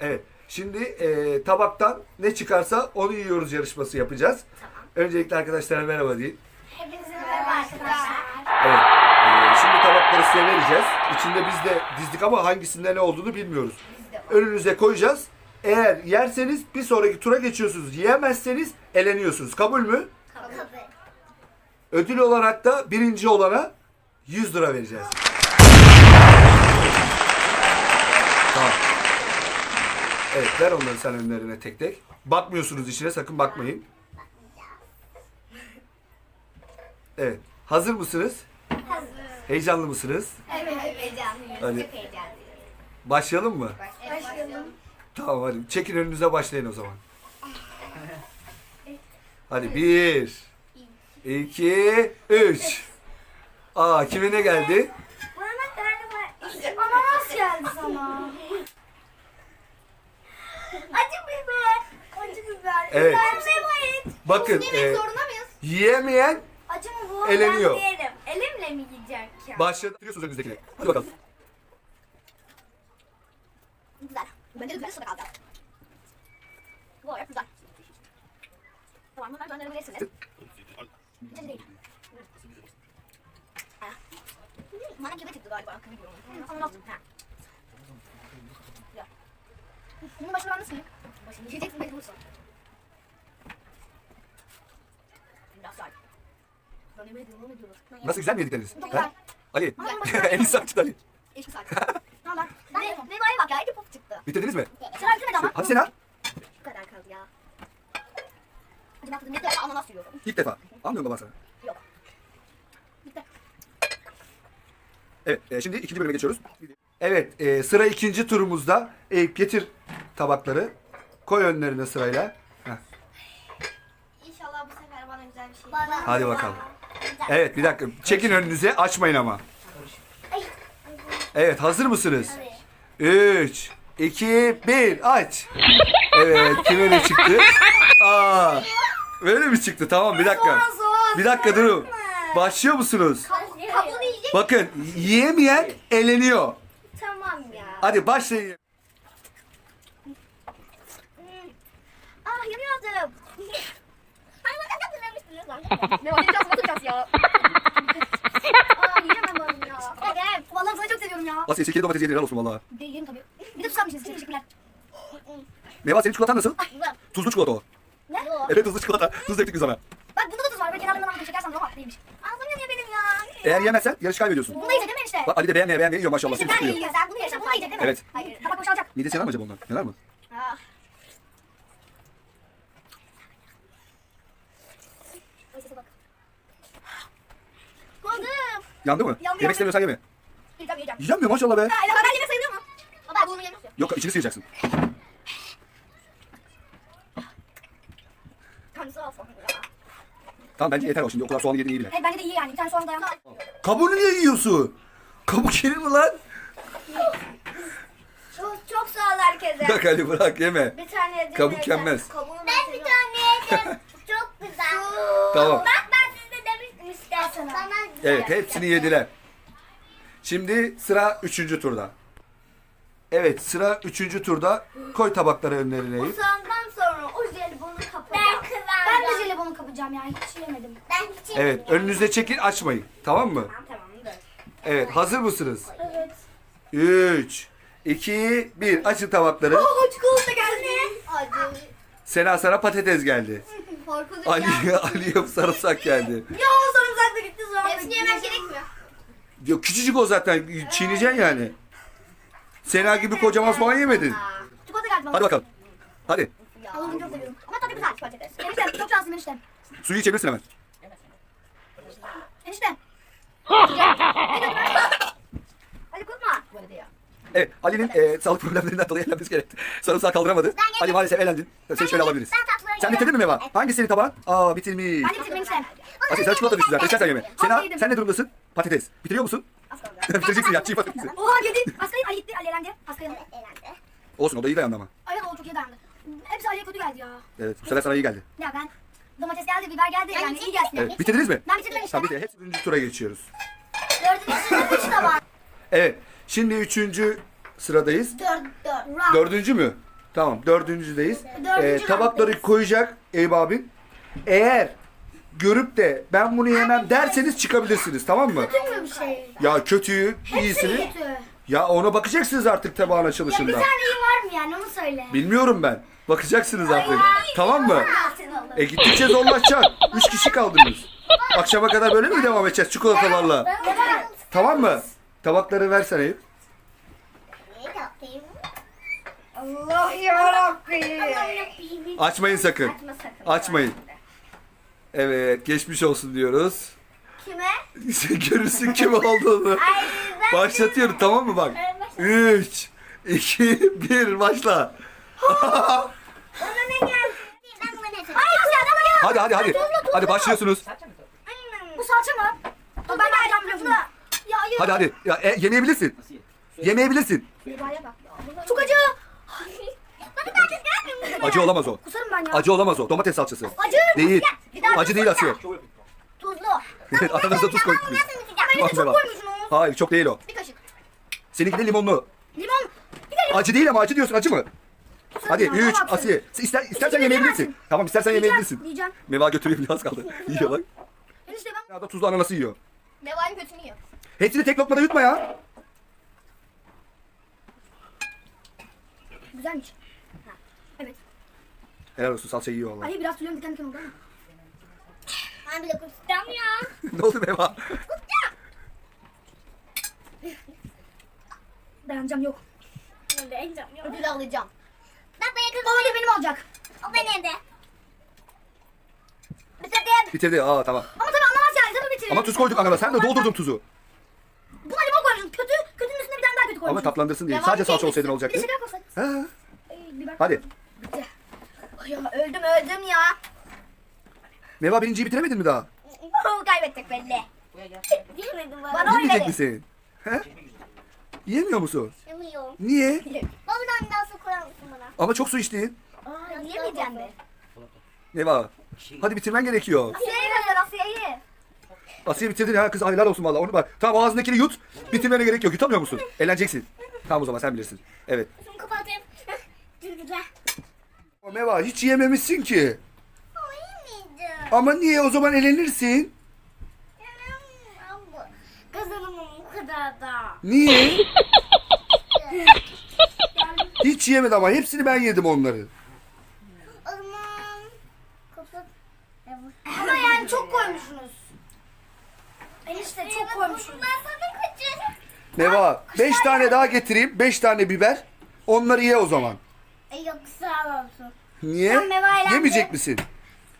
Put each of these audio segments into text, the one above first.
Evet. Şimdi e, tabaktan ne çıkarsa onu yiyoruz yarışması yapacağız. Öncelikle arkadaşlara merhaba deyin. Hepinize merhaba arkadaşlar. Evet. e, şimdi tabakları size vereceğiz. İçinde biz de dizdik ama hangisinde ne olduğunu bilmiyoruz. Önünüze koyacağız. Eğer yerseniz bir sonraki tura geçiyorsunuz. Yiyemezseniz eleniyorsunuz. Kabul mü? Kabul. Ödül olarak da birinci olana 100 lira vereceğiz. Tamam. Evet ver onları sen önlerine tek tek. Bakmıyorsunuz içine sakın bakmayın. Evet. Hazır mısınız? Hazır. Heyecanlı mısınız? Evet, heyecanlıyım. Hadi. Çok heyecanlıyım. Başlayalım mı? Başlayalım. Tamam hadi. Çekin önünüze başlayın o zaman. Hadi bir, iki, üç. Aa kime ne geldi? Bana galiba ananas geldi sana. Acı biber. Acı biber. Evet. Bakın e, yiyemeyen Acı mı bu? eleniyor. Ben yerim. Elimle mi yiyecek ya? başlatıyorsunuz önünüzdekine. Hadi bakalım. Güzel. Bence de güzel. Bu arada güzel. Tamam bunları gönderebilirsiniz. Acı değil. Ah. Bana gibi çıktı galiba. Bilmiyorum. Ama nasıl? Ha. Güzel. Bunun başına ben nasıl yiyeyim? Başını yiyeceksin belki bulursun. Biraz sağ. Ben yemin ediyorum, yemin ediyorum. Nasıl güzel mi yedikleriniz? Çok Ha? Ali. Güzel. en iyi sakçı Ali. Sağ. Tamam lan. Ben ne, Neva'ya bak ya. İki pop çıktı. Bitirdiniz mi? Sıra bitirmedi ama. Hadi Sena. Bu kadar kaldı ya. Hadi bakalım ne defa ananas yiyorum. İlk defa. Anlıyorum baban sana. Yok. Bitti. Evet e, şimdi ikinci bölüme geçiyoruz. Evet e, sıra ikinci turumuzda. Eyüp getir tabakları. Koy önlerine sırayla. Heh. İnşallah bu sefer bana güzel bir şey. Bana. Hadi bakalım. Evet bir dakika. Çekin önünüze açmayın ama. Evet hazır mısınız? 3, 2, 1 aç. Evet kime ne çıktı? Aa, böyle mi çıktı? Tamam bir dakika. Bir dakika durun. Başlıyor musunuz? Kabuğunu yiyecek. Bakın yiyemeyen eleniyor. Tamam ya. Hadi başlayın. Ah da demiştiniz lan. Ne var? Biraz bakacağız ya. Aa yiyemem ben ya. Vallahi sana çok seviyorum ya. Asya sirkeli domates yedin helal olsun valla. Değilim tabii. Bir de susarmışsınız. Teşekkürler. Meva senin çikolatan nasıl? Güzel. Tuzlu çikolata o. Ne? Evet tuzlu çikolata. Tuz döktük biz ona. Bak bunda da tuz var. Böyle kenarlarından aldım. Şeker sandım ama değilmiş. Ağzım yanıyor benim ya. Eğer yemezsen yarış kaybediyorsun. Bunu da yiyecek değil mi işte? Bak Ali de beğenmeye beğenmeye yiyor maşallah. İşte Seni ben yiyeceğim. Sen bunu yiyeceksin. Bunu da yiyecek değil mi? Evet. Hayır. Tabak boşalacak. Midesi yanar mı acaba ondan? Yanar mı? Ah. Ay sese bak. Buldum. Yandı mı? Yandı, Yemek yandı. istemiyorsan yeme. Yiyeceğim yiyeceğim. Yiyeceğim mi maşallah be. Evet, ben yemek sayılıyor mu? Baba bunu yemek istiyor. Yok içini sıyıracaksın. Tanrısı olsun ya. Tamam bence yeter o şimdi. O kadar soğanı yedin iyi bile. Evet bence de iyi yani. Bir tane soğan dayan. Kabuğunu niye yiyorsun? Kabuk yenir mi lan? Çok, çok sağ ol herkese. Bırak Ali bırak yeme. Bir tane yedim. Kabuk yenmez. ben bir tane yedim. çok güzel. Tamam. Evet hepsini yediler. Şimdi sıra üçüncü turda. Evet sıra üçüncü turda. Koy tabakları önlerine Eyüp. Sondan sonra o jelibonu kapacağım. Ben kıvıracağım. Ben de jelibonu kapacağım yani. Hiç yemedim. Ben hiç Evet önünüze çekin açmayın. Tamam mı? Tamam dur. Evet hazır mısınız? Evet. 3, 2, 1 açın tabakları. Oh çikolata geldi. Acı. Sena sana patates geldi. Korkunç Ali Ali'ye sarımsak geldi. Ya o sarımsak da gitti sonra. Hepsini yemek gerekmiyor. Yok küçücük o zaten çiğneyeceksin yani. Sena gibi kocaman soğan yemedin. Çikolata geldi bana. Hadi bakalım. Hadi. Allah'ım çok seviyorum. Ama tadı güzel patates. Enişte çok şanslıyım enişte. Suyu içebilirsin hemen. Enişte. Hadi korkma. Böyle ya. Evet Ali'nin e, sağlık problemlerinden dolayı elenmesi gerekti. Sarımsağı kaldıramadı. Ali maalesef elendin. Seni şöyle alabiliriz. Ben tatlıları Sen bitirdin mi Meva? Hangisi senin tabağın? Aa bitirmiş. Ben de bitirdim enişte. Asya sen çikolata düştü zaten. İstersen yeme. Sena sen ne durumdasın? Patates. Bitiriyor musun? Bitireceksin ya çiğ patatesi. Oha yedi. Askayı Ali gitti. Ali elendi. Askayı elendi. Olsun o da iyi dayandı ama. Ay o çok iyi dayandı. Hepsi Ali'ye kötü geldi ya. Evet bu sefer sana iyi geldi. Ya ben domates geldi, biber geldi yani iyi gelsin. Evet bitirdiniz mi? Ben bitirdim işte. Tamam bitti. Hepsi birinci tura geçiyoruz. Dördüncü sınıf üç tabak. Evet. Şimdi üçüncü sıradayız. Dört, dört. Dördüncü mü? Tamam dördüncüdeyiz. Dördüncü Ee, tabakları koyacak Eyüp abin. Eğer görüp de ben bunu yemem derseniz çıkabilirsiniz tamam mı? Kötü mü bir şey? Ya kötüyü, iyisini. Kötü. Ya ona bakacaksınız artık tabağın Ya bir açılışında. tane iyi var mı yani onu söyle. Bilmiyorum ben. Bakacaksınız artık. Tamam mı? Sen alın. E gittikçe zorlaşacak. Üç kişi kaldınız. Akşama kadar böyle mi devam edeceğiz çikolatalarla? Tamam mı? Tabakları versene Eyüp. Allah yarabbim. Açmayın sakın. Açma sakın. Açmayın. Evet geçmiş olsun diyoruz. Kime? Sen görürsün kim olduğunu. Ay ben... Başlatıyorum tamam mı bak? 3, 2, 1 başla. Ona ne geldi? Ben ne Hadi hadi hadi. Hadi başlıyorsunuz. Bu salça mı? Ben geleceğim biliyorsun. Ya hayır. Hadi hadi. Ya, e, yemeyebilirsin. Yemeyebilirsin. Meyveye bak ya. Çok acı. Bana da acı gelmiyor mu? Acı olamaz o. Kusarım ben ya. Acı olamaz o. Domates salçası. Acı. Değil. Bir daha Acı değil Asiye. Tuzlu. Aranızda tuz koyduk biz. Ama yine Bak, çok bak. koymuşsunuz. Hayır çok değil o. Bir kaşık. Seninki de limonlu. Limon. Bir de. Acı değil ama acı diyorsun acı mı? Hadi ya, 3 tamam. Asiye. İster, istersen İkini yemeyebilirsin. yiyemezsin. Tamam istersen yemeyebilirsin. Yiyeceğim. Meva götürüyor biraz kaldı. Yiyor bak. Enişte ben. Ya da tuzlu ananası yiyor. Meva'nın götünü yiyor. Hepsini tek lokmada yutma ya. Güzelmiş. Ha. Evet. Helal olsun salça yiyor vallahi. Ay biraz suyun diken diken oldu ama. Ben bile kusacağım ya. ne oldu Meva? Dayanacağım yok. Dayanacağım yok. Ödül alacağım. Ben kız. O ödül benim olacak. O benim de. Bitirdim. Bitirdi. Aa tamam. Ama tabii anlamaz yani. Tabii bitirin. Ama tuz koyduk anana. Sen de doldurdun tuzu. Buna limon koymuşsun. Kötü. Kötünün üstüne bir tane daha kötü koymuşsun. Ama tatlandırsın diye. Sadece salça misin? olacaktı. Şeker koysaydın. Ha. Biber. Hadi. Bitti. Ay ya öldüm öldüm ya. Meva birinciyi bitiremedin mi daha? Oh, kaybettik belli. Bilmedim bana. Bana oy Yemeyecek verin. misin? He? Yemiyor musun? Yemiyorum. Niye? Babadan daha su koyar mısın bana? Ama çok su içtin. Aa, yiyemeyeceğim de. Meva. Hadi bitirmen gerekiyor. Asya'yı gönder Asya'yı. Asiye bitirdin ha kız helal olsun valla onu bak. Tamam ağzındakini yut. Bitirmene gerek yok. Yutamıyor musun? Eğleneceksin. Tamam o zaman sen bilirsin. Evet. Şunu kapatayım. Meva hiç yememişsin ki. O iyi miydi? Ama niye o zaman elenirsin? Kazanımım o kadar da. Niye? Hiç yemedi ama hepsini ben yedim onları. O zaman kapat. Ama yani çok koymuşsunuz. Enişte çok. Ben sana kaçırdım. Meva 5 tane daha getireyim. 5 tane biber. Onları ye o zaman. Yok sağ olsun. Niye? Sen Meva ile Yemeyecek de- misin?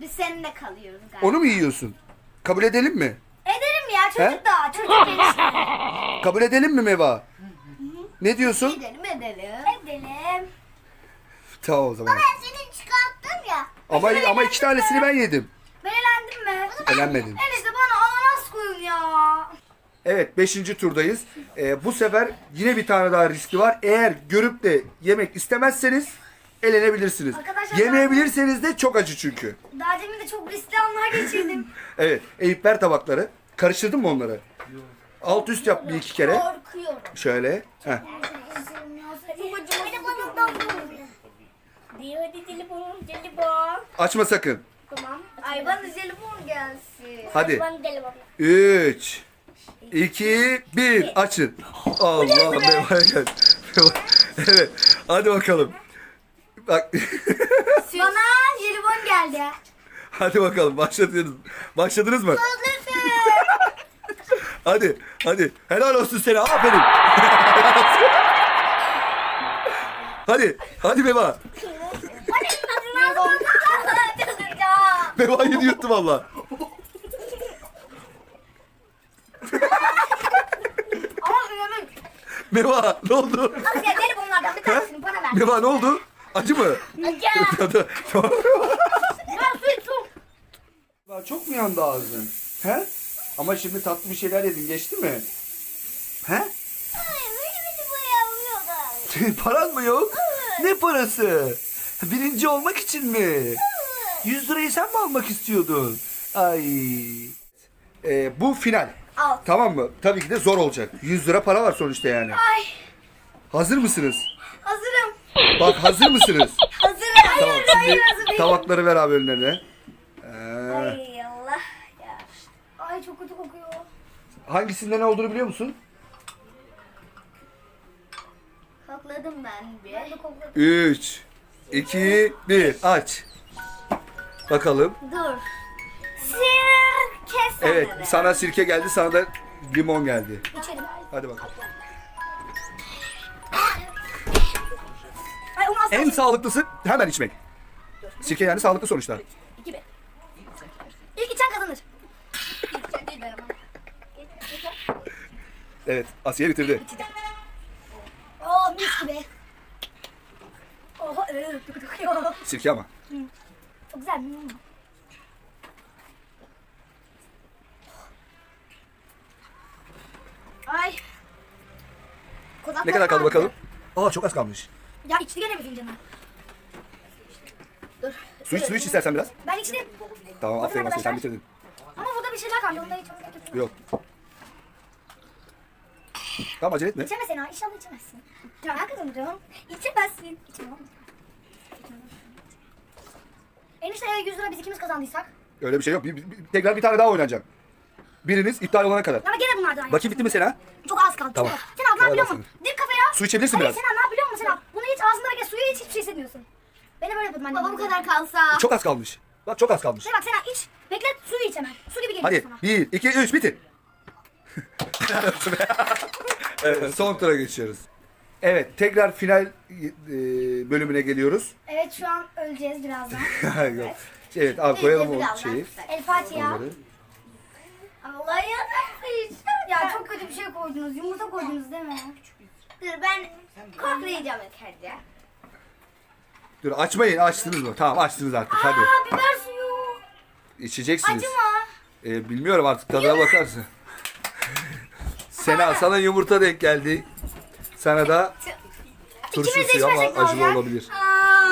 Biz seninle kalıyoruz galiba. Onu mu yiyorsun? Kabul edelim mi? Edelim ya çocuk He? daha çocuk enişte. Kabul edelim mi Meva? Ne diyorsun? Edelim edelim. Edelim. Tamam o zaman. Ben seni çıkarttım ya. Ama ama iki tanesini ben yedim. Ben elendim mi? Elenmedin. Enişte bana koyun ya. Evet 5. turdayız. Ee, bu sefer yine bir tane daha riski var. Eğer görüp de yemek istemezseniz elenebilirsiniz. Arkadaşlar- Yemeyebilirseniz de çok acı çünkü. Daha demin de çok riskli anlar geçirdim. Evet Eyüp ver tabakları. Karıştırdın mı onları? Alt üst yap bir iki kere. Korkuyorum. Şöyle. Heh. Hadi vurun. Hadi. Açma sakın. Tamam. Ay bana jelibon Hadi. Ben telefon. 3 2 1 açın. Allah gel. Meva- Evet. Hadi bakalım. Bak. Bana jelibon geldi. hadi bakalım başladınız. Başladınız mı? Hadi, hadi. Helal olsun sana. Aferin. hadi, hadi Meva. Meva yedi yuttu valla. Ama önemli. Meva ne oldu? Asya jelibonlardan bir tanesini bana ver. Meva ne oldu? Acı mı? Acı. Su. Çok mu yandı ağzın? He? Ama şimdi tatlı bir şeyler yedin geçti mi? He? Paran mı yok? Ne parası? Birinci olmak için mi? 100 lirayı sen mi almak istiyordun? Ay. Ee, bu final. Al. Tamam mı? Tabii ki de zor olacak. 100 lira para var sonuçta yani. Ay Hazır mısınız? hazırım. Bak hazır mısınız? Hazır. Tamam Hayır hayır hazır şimdi tabakları ver abi önlerine. Ee, Ay Allah ya. Ay çok kötü kokuyor. hangisinde ne olduğunu biliyor musun? Kokladım ben bir. Ben de kokladım. 3, 2, 1 aç. Bakalım. Dur. Evet sana sirke geldi sana da limon geldi. İçelim. Hadi bakalım. Ay En sağlıklısı hemen içmek. Sirke yani sağlıklı sonuçta. İlk içen kazanır. Sen değil ben ama. Evet Asiye bitirdi. Oo mis gibi. Oha çok. Sirke ama. Çok güzel. Hmm. Ay. Kozaklar Ne kadar kaldı bakalım? Aa çok az kalmış. Ya içti gene mi fincanı? Dur. Su iç su iç istersen biraz. Ben içtim. Tamam Bakın aferin Asiye sen arkadaşlar. bitirdin. Ama burada bir şeyler kaldı. Onları gerekiyor. Yok. Tamam acele etme. İçemezsin ha. İnşallah içemezsin. Ya ben kazanacağım. İçemezsin. İçemem. Enişte eğer 100 lira biz ikimiz kazandıysak. Öyle bir şey yok. Bir, bir- bir- tekrar bir tane daha oynanacak. Biriniz iptal olana kadar. Ama gene bunlardan ya. Bakayım bitti mi Sena? Çok az kaldı. Tamam. Çok az. Sen yapıyor Kolay musun? Dik kafaya. Su içebilirsin Hayır biraz. Sen ne yapıyor musun sen? Bunu hiç ağzında bekle. Suyu hiç hiçbir şey hissetmiyorsun. Ben de böyle yapıyordum annem. Baba bu kadar kalsa. Çok az kalmış. Bak çok az kalmış. Sen bak sen iç. Bekle suyu iç hemen. Su gibi geliyor Hadi sana. 1, 2, 3 bitir. evet, son tura geçiyoruz. Evet tekrar final e, bölümüne geliyoruz. Evet şu an öleceğiz birazdan. Evet abi koyalım o Biraz şeyi. El Fatiha. Onları. Allah yarabbim. Ya çok kötü bir şey koydunuz. Yumurta koydunuz değil mi? Dur ben koklayacağım önce. Dur açmayın açtınız mı? Tamam açtınız artık hadi. Aa biber suyu. İçeceksiniz. Acı mı? Ee, bilmiyorum artık tadına bakarsın. Sena sana yumurta denk geldi. Sana da turşu İkimiz de suyu ama içmesek ne acılı olacak? olabilir.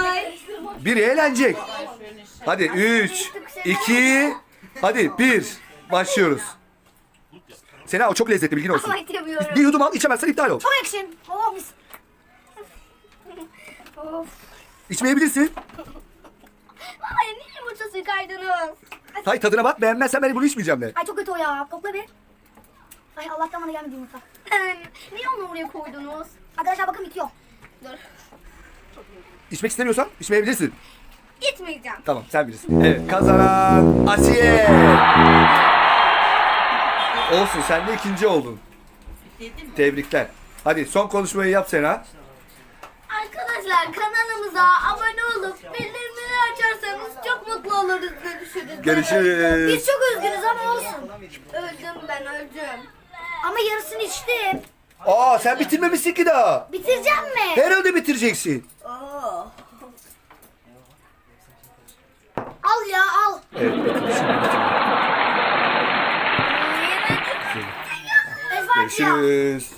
Ay. Biri eğlenecek. Hadi 3, 2, hadi 1. Başlıyoruz. Sena o çok lezzetli bilgin olsun. Ama itemiyorum. Bir yudum al içemezsen iptal ol. Çok ekşim. Oh mis. of. İçmeyebilirsin. Ay niye yumurta suyu kaydınız? Hay tadına bak beğenmezsen ben bunu içmeyeceğim de. Ay çok kötü o ya. Kokla bir. Ay Allah'tan bana gelmedi yumurta. niye onu oraya koydunuz? Arkadaşlar bakın bitiyor. Dur. İçmek istemiyorsan içmeyebilirsin. İtmeyeceğim. Tamam sen bilirsin. Evet kazanan Asiye. Olsun sen de ikinci oldun. Tebrikler. Hadi son konuşmayı yap Sena. Arkadaşlar kanalımıza abone olup bildirimleri açarsanız çok mutlu oluruz görüşürüz. Görüşürüz. Biz çok üzgünüz ama olsun. Öldüm ben öldüm. Ama yarısını içtim. Aa sen bitirmemişsin ki daha. Bitireceğim mi? Herhalde bitireceksin. Oo. Al ya al. Evet. Görüşürüz.